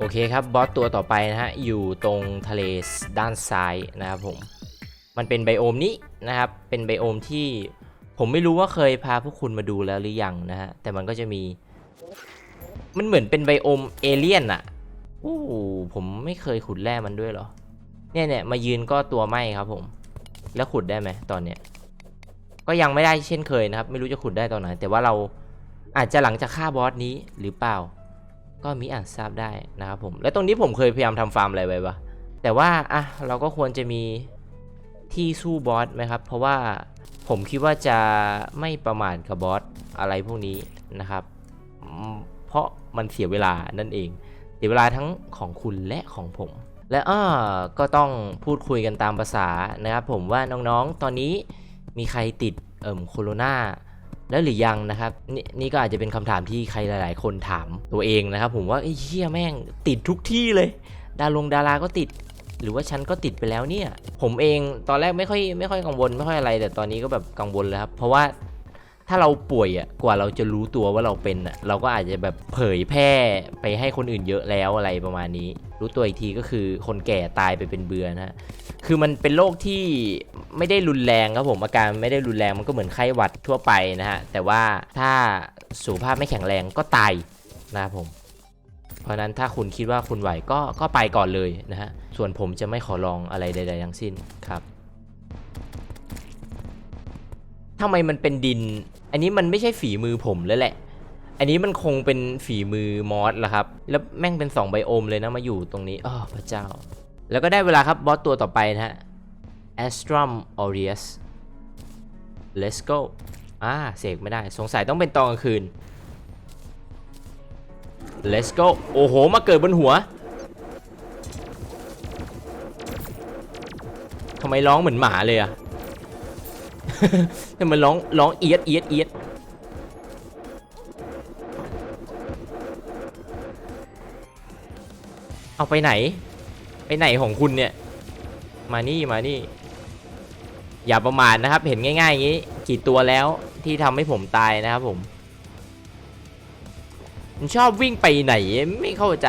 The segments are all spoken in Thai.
โอเคครับบอสตัวต่อไปนะฮะอยู่ตรงทะเลด้านซ้ายนะครับผมมันเป็นไบโอมนี้นะครับเป็นไบโอมที่ผมไม่รู้ว่าเคยพาพวกคุณมาดูแล้วหรือยังนะฮะแต่มันก็จะมี มันเหมือนเป็นไบโอมเอเลี่ยนอะโอ้ผมไม่เคยขุดแร่มันด้วยหรอเนี่ยเนี่ยมายืนก็ตัวไหมครับผมแล้วขุดได้ไหมตอนเนี้ยก็ยังไม่ได้เช่นเคยนะครับ ไม่รู้จะขุดได้ตอนไหนแต่ว่าเราอาจจะหลังจากฆ่าบอสนี้หรือเปล่า ก็มีอาจทราบได้นะครับผม และตรงนี้ผมเคยพยายามทำฟาร์มอะไรไว้ปะแต่ว่าอะเราก็ควรจะมีที่สู้บอสไหมครับ เพราะว่าผมคิดว่าจะไม่ประมาทกับบอสอะไรพวกนี้นะครับ เพราะมันเสียเวลานั่นเอง เสียเวลาทั้งของคุณและของผม และอ้อก็ต้องพูดคุยกันตามภาษานะครับผมว่าน้องๆ ตอนนี้มีใครติดเอ่มโคโรนา แล้วหรือยังนะครับนนี่ก็อาจจะเป็นคำถามที่ใครหลาย ๆ คนถามตัวเองนะครับ ผมว่าไอ้เชี่ยแม่งติดทุกที่เลย ดารงดาราก็ติด หรือว่าฉันก็ติดไปแล้วเนี่ย ผมเองตอนแรกไม่ค่อยไม่ค่อยกังวลไม่ค่อยอะไร แต่ตอนนี้ก็แบบกังวลแล้วครับเพราะว่า ถ้าเราป่วยอะกว่าเราจะรู้ตัวว่าเราเป็นอะเราก็อาจจะแบบเผยแพร่ไปให้คนอื่นเยอะแล้วอะไรประมาณนี้ รู้ตัวอีกทีก็คือคนแก่ตายไปเป็นเบือนะฮะคือมันเป็นโรคที่ไม่ได้รุนแรงครับผมอาการไม่ได้รุนแรงมันก็เหมือนไข้หวัดทั่วไปนะฮะแต่ว่าถ้าสุขภาพไม่แข็งแรงก็ตายนะครับผม เพราะฉะนั้นถ้าคุณคิดว่าคุณไหวก็ก็ไปก่อนเลยนะฮะส่วนผมจะไม่ขอลองอะไรใด ๆ ทั้งสิ้นครับทำไมมันเป็นดิน อันนี้มันไม่ใช่ฝีมือผมแล้วแหละ อันนี้มันคงเป็นฝีมือมอสละครับ แล้วแม่งเป็น2ไบโอมเลยนะมาอยู่ตรงนี้อ้อพระเจ้า แล้วก็ได้เวลาครับบอสตัวต่อไปนะฮะ Astrum Aureus Let's go อ่าเสกไม่ได้ สงสัยต้องเป็นตอนกลางคืน Let's go โอ้โห มาเกิดบนหัวทำไมร้องเหมือนหมาเลยอะ ทำไมร้องร้องเอียดเอียดเอียดเอาไปไหน ไปไหนของคุณเนี่ย มานี่มานี่ อย่าประมาทนะครับ เห็นง่ายๆอย่างนี้ กี่ตัวแล้วที่ทำให้ผมตายนะครับผมมันชอบวิ่งไปไหนไม่เข้าใจ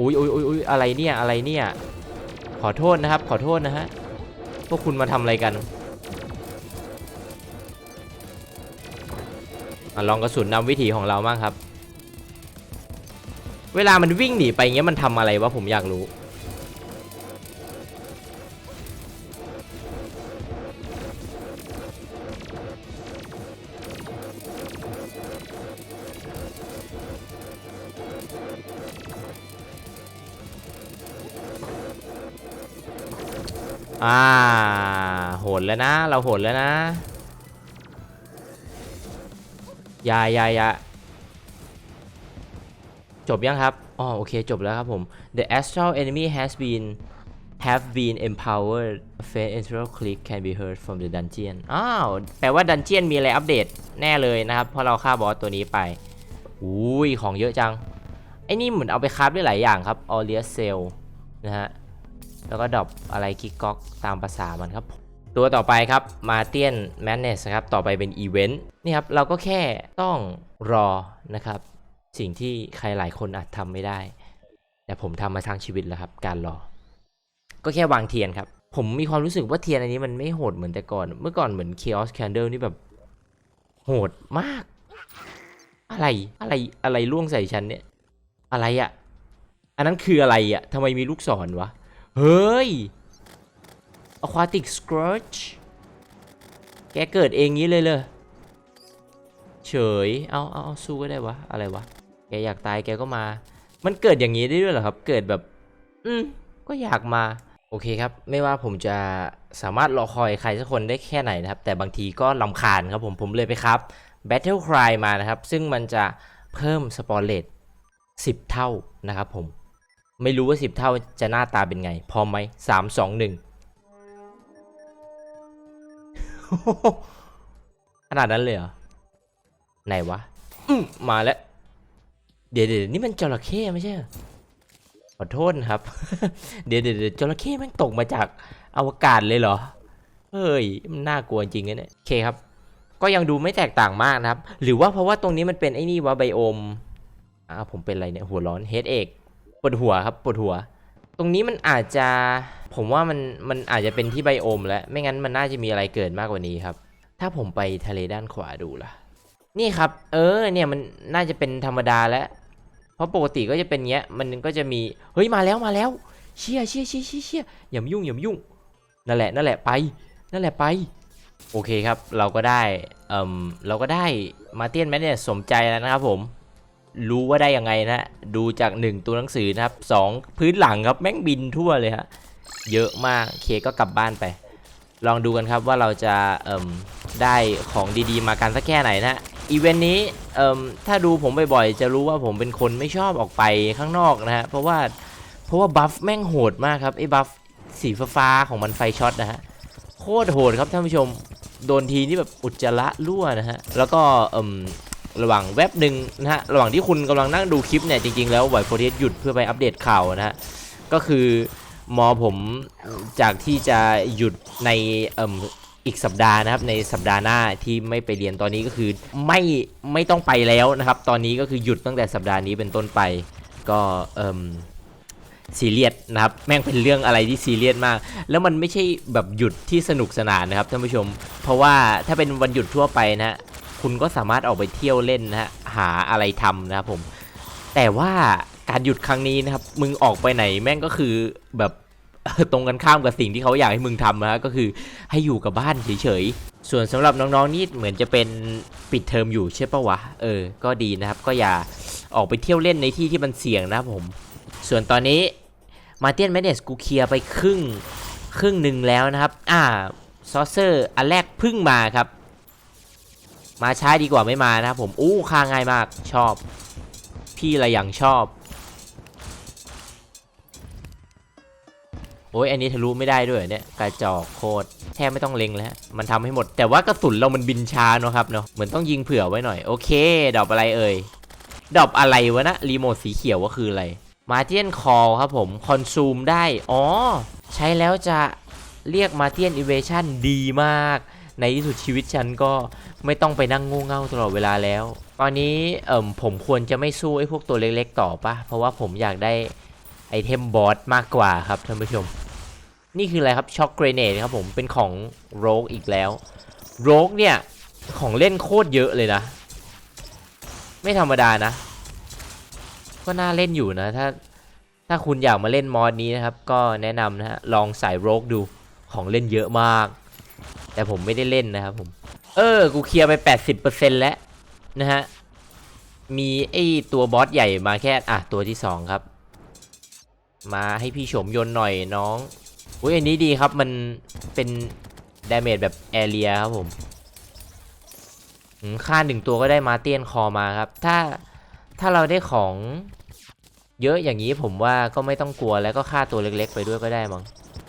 อุ้ยอุ้ยอุ้ยอุ้ยอะไรเนี่ย อะไรเนี่ย ขอโทษนะครับ ขอโทษนะฮะ พวกคุณมาทำอะไรกันอลองกระสุนนำวิถีของเราบ้างครับ เวลามันวิ่งหนีไปเงี้ยมันทำอะไรวะผมอยากรู้ อ่าโหดแล้วนะ เราโหดแล้วนะยายายาจบยังครับ อ๋อ โอเค จบแล้วครับผม The astral enemy has been have been empowered a faint internal click can be heard from the dungeon อ้าว แปลว่าดันเจียนมีอะไรอัปเดตแน่เลยนะครับ เพราะเราฆ่าบอสตัวนี้ไป อุ้ย ของเยอะจัง ไอ้นี่เหมือนเอาไปคราฟได้หลายอย่างครับ a u r e u s cell นะฮะ แล้วก็ดรอปอะไรคิกก๊อกตามภาษามันครับ ตัวต่อไปครับมาเตียนแมนเนสครับ ต่อไปเป็นอีเวนต์นี่ครับ เราก็แค่ต้องรอนะครับ สิ่งที่ใครหลายคนอาจทำไม่ได้ แต่ผมทำมาทางชีวิตแล้วครับ การรอ ก็แค่วางเทียนครับ ผมมีความรู้สึกว่าเทียนอันนี้มันไม่โหดเหมือนแต่ก่อน เมื่อก่อนเหมือน Chaos Candle นี่แบบโหดมาก อะไรอะไรอะไรล่วงใส่ฉันเนี่ย อะไรอะอันนั้นคืออะไรอะทำไมมีลูกศรวะ เฮ้ย Aquatic Scourge แกเกิดเองงี้เลยเลยเฉย เอาเอาเอาสู้ก็ได้วะ อะไรวะ แกอยากตายแกก็มา มันเกิดอย่างนี้ได้ด้วยเหรอครับ เกิดแบบ อืม ก็อยากมา โอเคครับ ไม่ว่าผมจะสามารถรอคอยใครสักคนได้แค่ไหนนะครับ แต่บางทีก็ลำคาญครับผม ผมเลยไปครับ Battle Cry มานะครับ ซึ่งมันจะเพิ่มสปอร์เลต10 เท่านะครับผม ไม่รู้ว่า10เท่าจะหน้าตาเป็นไงพร้อมไหมสามสองหนึ่งขนาดนั้นเลยเหรอ ไหนวะมมาแล้ว เดี๋ยวเดี๋ยวนี่มันจระเข้ไม่ใช่ขอโทษครับ เดี๋ยวเดี๋ยวจระเข้แม่งตกมาจากอวกาศเลยเหรอ เฮ้ย มันน่ากลัวจริงนะเนี่ยโอเคครับกก็ยังดูไม่แตกต่างมากนะครับ หรือว่าเพราะว่าตรงนี้มันเป็นไอ้นี่วะไบโอม อ่าผมเป็นอะไรเนี่ย หัวร้อนเฮดเอก ปวดหัวครับปวดหัว ตรงนี้มันอาจจะผมว่ามันมันอาจจะเป็นที่ไบโอมแล้วไม่งั้นมันน่าจะมีอะไรเกิดมากกว่านี้ครับ ถ้าผมไปทะเลด้านขวาดูล่ะ นี่ครับ เออเนี่ยมันน่าจะเป็นธรรมดาแล้วเพราะปกติก็จะเป็นเงี้ย มันก็จะมีเฮ้ยมาแล้วมาแล้ว เชี่ยเชี่ยเชี่ยเชี่ยเชี่ยอย่ามายุ่งอย่ามายุ่งนั่นแหละนั่นแหละไป นั่นแหละไปโอเคครับ เราก็ได้เอ่มเราก็ได้มาเตียนแมนเนี่ยสมใจแล้วนะครับผม รู้ว่าได้ยังไงนะ ดูจาก 1 ตัวหนังสือนะครับสองพื้นหลังครับแม่งบินทั่วเลยฮะ เยอะมากเคก็กลับบ้านไป ลองดูกันครับว่าเราจะได้ของดีๆ มากันสักแค่ไหนนะอีเวนต์นี้ถ้าดูผมบ่อยๆ จะรู้ว่าผมเป็นคนไม่ชอบออกไปข้างนอกนะฮะ เพราะว่าเพราะว่าบัฟแม่งโหดมากครับไอ้บัฟสีฟ้าๆของมันไฟช็อตนะฮะโคตรโหดครับท่านผู้ชมโดนทีนี่แบบอุจจาระรั่วนะฮะ แล้วก็ ระหว่างแว็บหนึ่งนะฮะระหว่างที่คุณกำลังนั่งดูคลิปเนี่ยจริงๆแล้วไวโฟเทสหยุดเพื่อไปอัปเดตข่าวนะฮะก็คือมอผมจากที่จะหยุดในเอ่มอีกสัปดาห์นะครับในสัปดาห์หน้าที่ไม่ไปเรียนตอนนี้ก็คือไม่ไม่ต้องไปแล้วนะครับ ตอนนี้ก็คือหยุดตั้งแต่สัปดาห์นี้เป็นต้นไป ก็เอ่มซีเรียสนะครับแม่งเป็นเรื่องอะไรที่ซีเรียสมาก แล้วมันไม่ใช่แบบหยุดที่สนุกสนานนะครับท่านผู้ชม เพราะว่าถ้าเป็นวันหยุดทั่วไปนะ คุณก็สามารถออกไปเที่ยวเล่นนะฮะหาอะไรทำนะครับผม แต่ว่าการหยุดครั้งนี้นะครับ มึงออกไปไหนแม่งก็คือแบบตรงกันข้ามกับสิ่งที่เขาอยากให้มึงทำนะฮะก็คือให้อยู่กับบ้านเฉยๆ ส่วนสำหรับน้องๆนี่เหมือนจะเป็นปิดเทอมอยู่ใช่ปะวะ เออ ก็ดีนะครับ ก็อย่าออกไปเที่ยวเล่นในที่ที่มันเสี่ยงนะครับผม ส่วนตอนนี้มาเตียนแมเนสกูเคลียร์ไปครึ่งครึ่งหนึ่งแล้วนะครับ อ่าซอเซอร์อันแรกพึ่งมาครับ มาช้าดีกว่าไม่มานะครับผมอู้ค่าง่ายมากชอบ พี่ละอย่างชอบ โอ้ยอันนี้ทะลุไม่ได้ด้วยเนี่ยกระจอกโคตรแทบไม่ต้องเล็งแล้ว มันทำให้หมด แต่ว่ากระสุนเรามันบินช้าเนอะครับเนาะเหมือนต้องยิงเผื่อไว้หน่อย โอเค ดอกอะไรเอ่ยดอกอะไรวะนะรีโมทสีเขียวว่าคืออะไรมาเทียนคอครับผมคอนซูมได้ อ๋อ ใช้แล้วจะเรียกมาเทียนอิเวชั่นดีมาก ในที่สุดชีวิตฉันก็ไม่ต้องไปนั่งง่เง่าตลอดเวลาแล้ว ตอนนี้เอ่มผมควรจะไม่สู้ไอ้พวกตัวเล็กๆต่อปะเพราะว่าผมอยากได้ไอเทมบอสมากกว่าครับท่านผู้ชม นี่คืออะไรครับช็อกเกรเนตครับผมเป็นของโรกอีกแล้วโรกเนี่ยของเล่นโคตรเยอะเลยนะ ไม่ธรรมดานะ ก็น่าเล่นอยู่นะถ้าถ้าคุณอยากมาเล่นมอดนี้นะครับ ก็แนะนำนะฮะลองใส่โรกดูของเล่นเยอะมาก แต่ผมไม่ได้เล่นนะครับผม เออ กูเคลียร์ไป 80%แล้วนะฮะ มีไอตัวบอสใหญ่มาแค่ อะ ตัวที่ 2 ครับ มาให้พี่โฉมยนหน่อยน้องอุ้ยอันนี้ดีครับมันเป็นดาเมจแบบแอเรียครับผมอืมค่าหนึ่งตัวก็ได้มาเตียนคอมาครับ ถ้าถ้าเราได้ของเยอะอย่างนี้ผมว่าก็ไม่ต้องกลัวแล้วก็ค่าตัวเล็กๆ ไปด้วยก็ได้มั้ง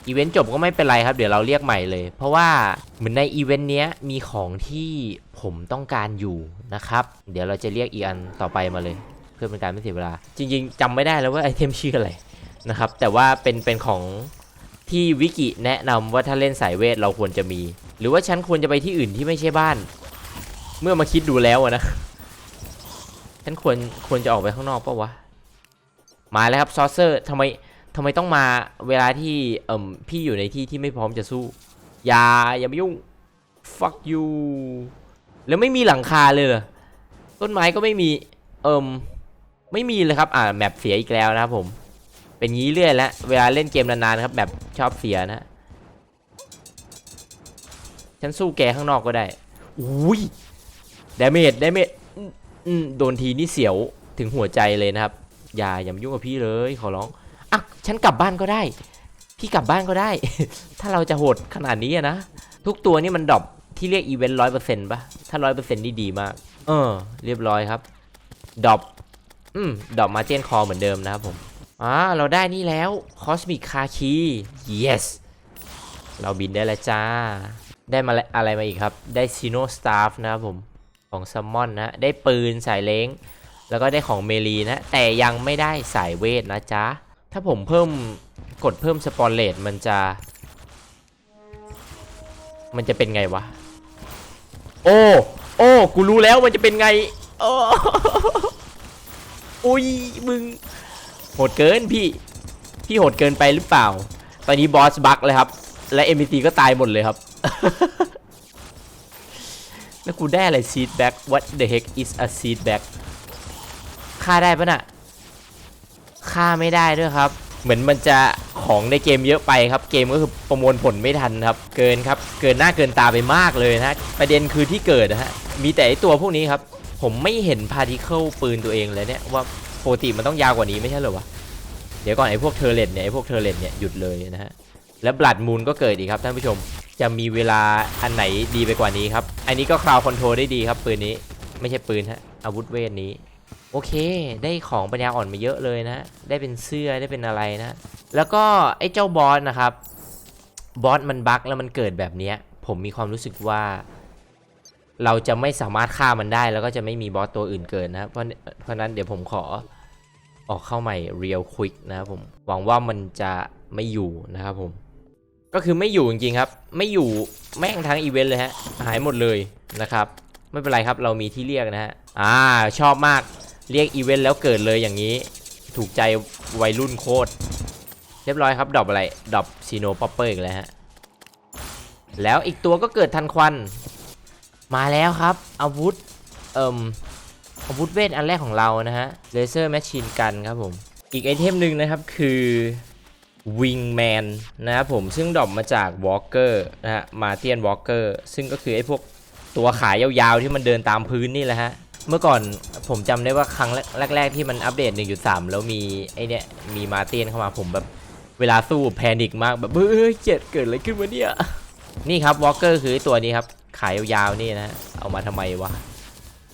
อีเวนต์จบก็ไม่เป็นไรครับเดี๋ยวเราเรียกใหม่เลย เพราะว่าเหมือนในอีเวนต์เนี้ยมีของที่ผมต้องการอยู่นะครับ เดี๋ยวเราจะเรียกอีกอันต่อไปมาเลย เพื่อเป็นการไม่เสียเวลา จริง ๆจำไม่ได้แล้วว่าไอเทมชื่ออะไรนะครับ แต่ว่าเป็นเป็นของที่วิกิแนะนำว่าถ้าเล่นสายเวทเราควรจะมี หรือว่าฉันควรจะไปที่อื่นที่ไม่ใช่บ้าน เมื่อมาคิดดูแล้วนะฉันควรควรจะออกไปข้างนอกปะวะมาแล้วครับซอเซอร์ทำไม ทำไมต้องมาเวลาที่เอ่มพี่อยู่ในที่ที่ไม่พร้อมจะสู้ อย่าอย่ามายุ่ง fuck you แล้วไม่มีหลังคาเลยเหรอต้นไม้ก็ไม่มี เอ่มไม่มีเลยครับ อ่าแมปเสียอีกแล้วนะครับผม เป็นงี้เรื่อยแล้วเวลาเล่นเกมนานๆครับแบบชอบเสียนะ ฉันสู้แกข้างนอกก็ได้ อุ้ยดาเมจดาเมจโดนทีนี่เสียวถึงหัวใจเลยนะครับ อย่าอย่ามายุ่งกับพี่เลยขอร้อง อะฉันกลับบ้านก็ได้ พี่กลับบ้านก็ได้ ถ้าเราจะโหดขนาดนี้นะ ทุกตัวนี่มันดรอปที่เรียกอีเวนต์ร้อยเปอร์เซ็นต์ป่ะ ถ้าร้อยเปอร์เซ็นต์นี่ดีมาก เออ เรียบร้อยครับ ดรอปอืมดรอปมาเจนคอเหมือนเดิมนะครับผม อ่า เราได้นี่แล้ว Cosmic c a k e yes เราบินได้แล้วจ้า ได้มาอะไรมาอีกครับ ได้ Sino Staff นะครับผม ของ s ซ m มอนนะ ได้ปืนสายเล้ง แล้วก็ได้ของเมลีนะ แต่ยังไม่ได้สายเวทนะจ๊ะ ถ้าผมเพิ่มกดเพิ่มสปอนเลตมันจะ มันจะเป็นไงวะ โอ้ โอ้ กูรู้แล้วมันจะเป็นไงโอ้อุ้ยมึง โหดเกินพี่ พี่โหดเกินไปหรือเปล่า ตอนนี้บอสบักเลยครับ และ NPC ก็ตายหมดเลยครับ แล้วกูได้อะไร seed back what the heck is a seed back ฆ่าได้ปะน่ะ ฆ่าไม่ได้ด้วยครับ เหมือนมันจะของในเกมเยอะไปครับ เกมก็คือประมวลผลไม่ทันครับ เกินครับ เกินหน้าเกินตาไปมากเลยนะประเด็นคือที่เกิดนะฮะ มีแต่ไอตัวพวกนี้ครับ ผมไม่เห็นพาร์ติเคิลปืนตัวเองเลยเนี่ยว่าปกติมันต้องยาวกว่านี้ไม่ใช่เหรอวะ เดี๋ยวก่อนไอพวกเทเลตเนี่ยไอพวกเทเลตเนี่ยหยุดเลยนะฮะ แล้วบลัดมูนก็เกิดอีกครับท่านผู้ชม จะมีเวลาอันไหนดีไปกว่านี้ครับ อันนี้ก็คราวคอนโทรลได้ดีครับปืนนี้ ไม่ใช่ปืนฮะ อาวุธเวทนี้ โอเค ได้ของปัญญาอ่อนมาเยอะเลยนะ ได้เป็นเสื้อได้เป็นอะไรนะ แล้วก็ไอ้เจ้าบอสนะครับ บอสมันบั๊กแล้วมันเกิดแบบเนี้ยผมมีความรู้สึกว่า เราจะไม่สามารถฆ่ามันได้แล้วก็จะไม่มีบอสตัวอื่นเกิดนะ เพราะเพราะนั้นเดี๋ยวผมขอออกเข้าใหม่ real quick นะครับผม หวังว่ามันจะไม่อยู่นะครับผม ก็คือไม่อยู่จริงๆครับ ไม่อยู่แม่งทั้งอีเวนต์เลยฮะ หายหมดเลยนะครับ ไม่เป็นไรครับ เรามีที่เรียกนะฮะ อ่า ชอบมาก เรียกอีเวนต์แล้วเกิดเลยอย่างนี้ ถูกใจวัยรุ่นโคตร เรียบร้อยครับดรอปอะไรดรอปซีโนป๊อปเปอร์อีกแล้วฮะ แล้วอีกตัวก็เกิดทันควัน มาแล้วครับ อาวุธ เอ่มอาวุธเวทอันแรกของเรานะฮะเลเซอร์แมชชีนกันครับผม อีกไอเทมหนึ่งนะครับคือ Wingman นะครับผมซึ่งดรอปมาจาก Walker นะฮะมาเตียน Walker ซึ่งก็คือไอ้พวกตัวขายยาวๆที่มันเดินตามพื้นนี่แหละฮะ เมื่อก่อนผมจำได้ว่าครั้งแรก ๆ ที่มันอัปเดต 1.3 แล้วมีไอเนี้ยมีมาเตียนเข้ามาผมแบบเวลาสู้แพนิคมากแบบเฮ้ยเจ็ดเกิดอะไรขึ้นวะเนี่ย นี่ครับ Walker คือตัวนี้ครับขายยาวๆนี่นะเอามาทำไมวะ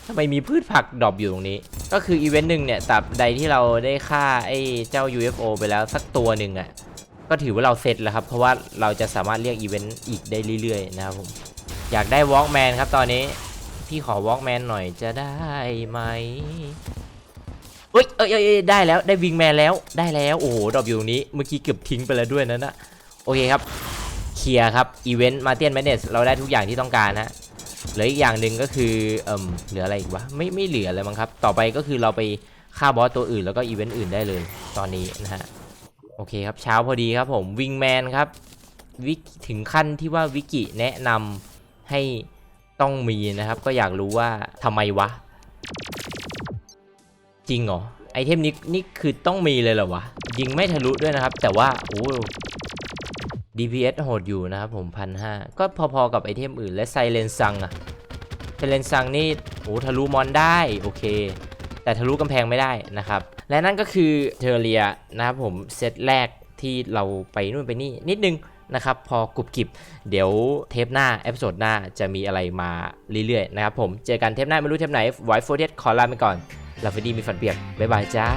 ทำไมมีพืชผักดรอปอยู่ตรงนี้ ก็คืออีเวนต์หนึ่งเนี่ยตราบใดที่เราได้ฆ่าไอ้เจ้า UFO ไปแล้วสักตัวหนึ่งอะ่ะก็ถือว่าเราเสร็จแล้วครับ เพราะว่าเราจะสามารถเรียกอีเวนต์อีกได้เรื่อยๆนะครับผมอยากได้วอล์กแมนครับตอนนี้ พี่ขอวอล์กแมนหน่อยจะได้ไหมเอ้ยเอ้ยเอ้ยได้แล้วได้วิงแมนแล้วได้แล้วโอ้โหดรอปอยู่ตรงนี้เมื่อกี้เกือบทิ้งไปแล้วด้วยนั่นนะโอเคครับเคลียร์ครับอีเวนต์มาเตียนแมนเนสเราได้ทุกอย่างที่ต้องการฮะเหลืออีกอย่างหนึ่งก็คือเอ่มเหลืออะไรอีกวะไม่ไม่เหลือเลยมั้งครับ ต่อไปก็คือเราไปฆ่าบอสตัวอื่นแล้วก็อีเวนต์อื่นได้เลยตอนนี้นะฮะโอเคครับเช้าพอดีครับผมวิงแมนครับวิถึงขั้นที่ว่าวิกิแนะนำให้ ต้องมีนะครับ ก็อยากรู้ว่าทำไมวะ จริงเหรอ ไอเทมนี้นี่คือต้องมีเลยเหรอวะ ยิงไม่ทะลุด้วยนะครับ แต่ว่าโอ้ DPS โหดอยู่นะครับผมพันห้าก็พอๆกับไอเทมอื่นและไซเลนซังอะไซเลนซังนี่โอ้ทะลุมอนได้โอเค แต่ทะลุกำแพงไม่ได้นะครับ และนั่นก็คือเทอร์เรียนะครับผมเซตแรกที่เราไปนู่นไปนี่นิดนึง นะครับ พอกรุบกริบเดี๋ยวเทปหน้าเอพิโซดหน้าจะมีอะไรมาเรื่อยๆนะครับผมเจอกันเทปหน้าไม่รู้เทปไหนไวโฟเทสขอลาไปก่อนลาฟดีมีฝันเปียกบ๊ายบายจ้า